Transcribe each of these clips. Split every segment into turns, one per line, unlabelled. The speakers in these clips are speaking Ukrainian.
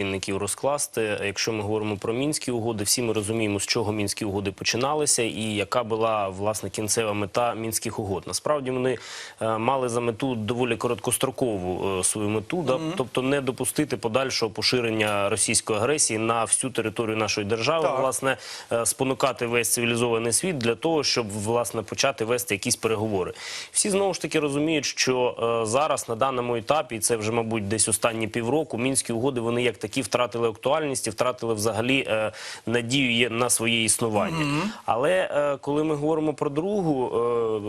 Мінників розкласти, якщо ми говоримо про мінські угоди, всі ми розуміємо, з чого мінські угоди починалися, і яка була власне кінцева мета мінських угод. Насправді вони е, мали за мету доволі короткострокову е, свою мету, да, тобто не допустити подальшого поширення російської агресії на всю територію нашої держави,
Так.
власне е, спонукати весь цивілізований світ для того, щоб власне почати вести якісь переговори. Всі знову ж таки розуміють, що е, зараз на даному етапі, і це вже мабуть десь останні півроку, мінські угоди вони як такі втратили актуальність і втратили взагалі е, надію на своє існування. Але е, коли ми говоримо про другу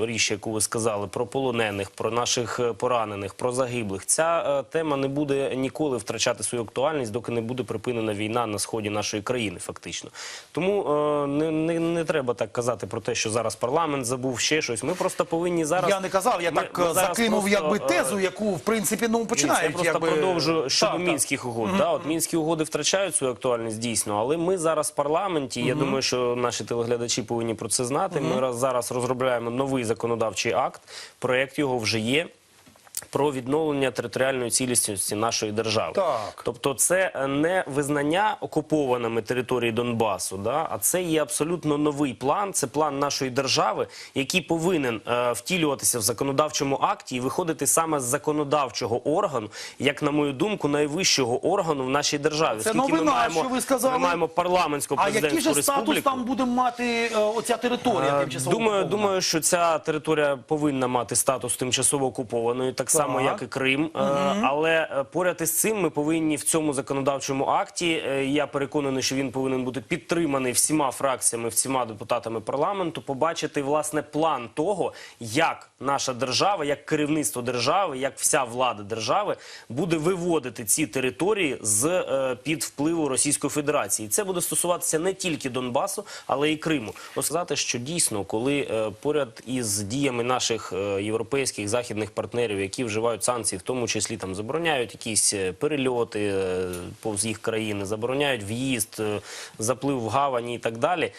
е, річ, яку ви сказали, про полонених, про наших поранених, про загиблих, ця е, тема не буде ніколи втрачати свою актуальність, доки не буде припинена війна на сході нашої країни, фактично. Тому е, не, не, не треба так казати про те, що зараз парламент забув ще щось. Ми просто повинні зараз.
Я не казав, я
Ми-
так
ми
закинув
просто,
якби тезу, яку в принципі ну починають.
Я просто
якби...
продовжу щодо
Так, так.
мінських угод. Да, от мінські угоди втрачають свою актуальність дійсно, але ми зараз в парламенті. Я думаю, що наші телеглядачі повинні про це знати. Ми раз- зараз розробляємо новий законодавчий акт. Проект його вже є. Про відновлення територіальної цілісності нашої держави,
Так.
тобто це не визнання окупованими території Донбасу, да, а це є абсолютно новий план. Це план нашої держави, який повинен е, втілюватися в законодавчому акті і виходити саме з законодавчого органу, як на мою думку, найвищого органу в нашій державі.
Це
Оскільки
новина,
ми маємо,
що ви сказали.
Ми маємо парламентську
А який же статус
республіку.
там буде мати е, оця територія
Е,
тимчасово
Думаю,
окупована?
думаю, що ця територія повинна мати статус тимчасово окупованої, так, само як і Крим. Е, Але е, поряд із цим ми повинні в цьому законодавчому акті. е, Я переконаний, що він повинен бути підтриманий всіма фракціями, всіма депутатами парламенту. Побачити власне план того, як наша держава, як керівництво держави, як вся влада держави буде виводити ці території з під впливу Російської Федерації. І Це буде стосуватися не тільки Донбасу, але й Криму. Сказати, що дійсно, коли поряд із діями наших європейських західних партнерів, які вживають санкції, в тому числі там забороняють якісь е, перельоти е, повз їх країни, забороняють в'їзд, е, заплив в гавані і так далі.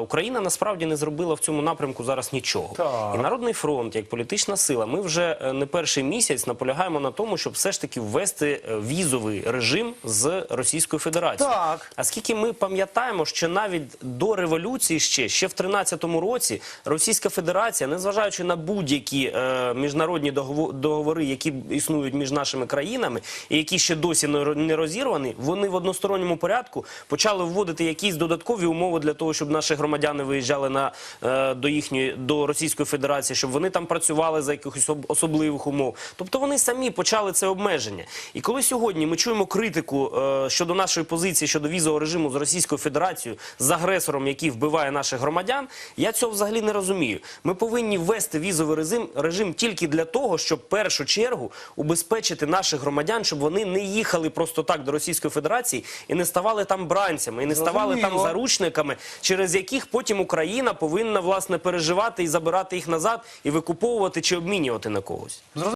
Україна насправді не зробила в цьому напрямку зараз нічого.
Так.
І Народний фронт, як політична сила, ми вже не перший місяць наполягаємо на тому, щоб все ж таки ввести візовий режим з Російською Федерацією.
Так.
А скільки ми пам'ятаємо, що навіть до революції ще, ще в 13-му році Російська Федерація, незважаючи на будь-які е, міжнародні догово- договори, які існують між нашими країнами, і які ще досі не ро- не розірвані, вони в односторонньому порядку почали вводити якісь додаткові умови для того, щоб наші громадяни виїжджали на е, до їхньої до Російської Федерації, щоб вони там працювали за якихось особливих умов. Тобто вони самі почали це обмеження. І коли сьогодні ми чуємо критику е, щодо нашої позиції щодо візового режиму з Російською Федерацією з агресором, який вбиває наших громадян, я цього взагалі не розумію. Ми повинні ввести візовий режим, режим тільки для того, щоб в першу чергу убезпечити наших громадян, щоб вони не їхали просто так до Російської Федерації і не ставали там бранцями, і не ставали там заручниками, через яких потім Україна повинна власне переживати і забирати їх назад, і викуповувати чи обмінювати на когось.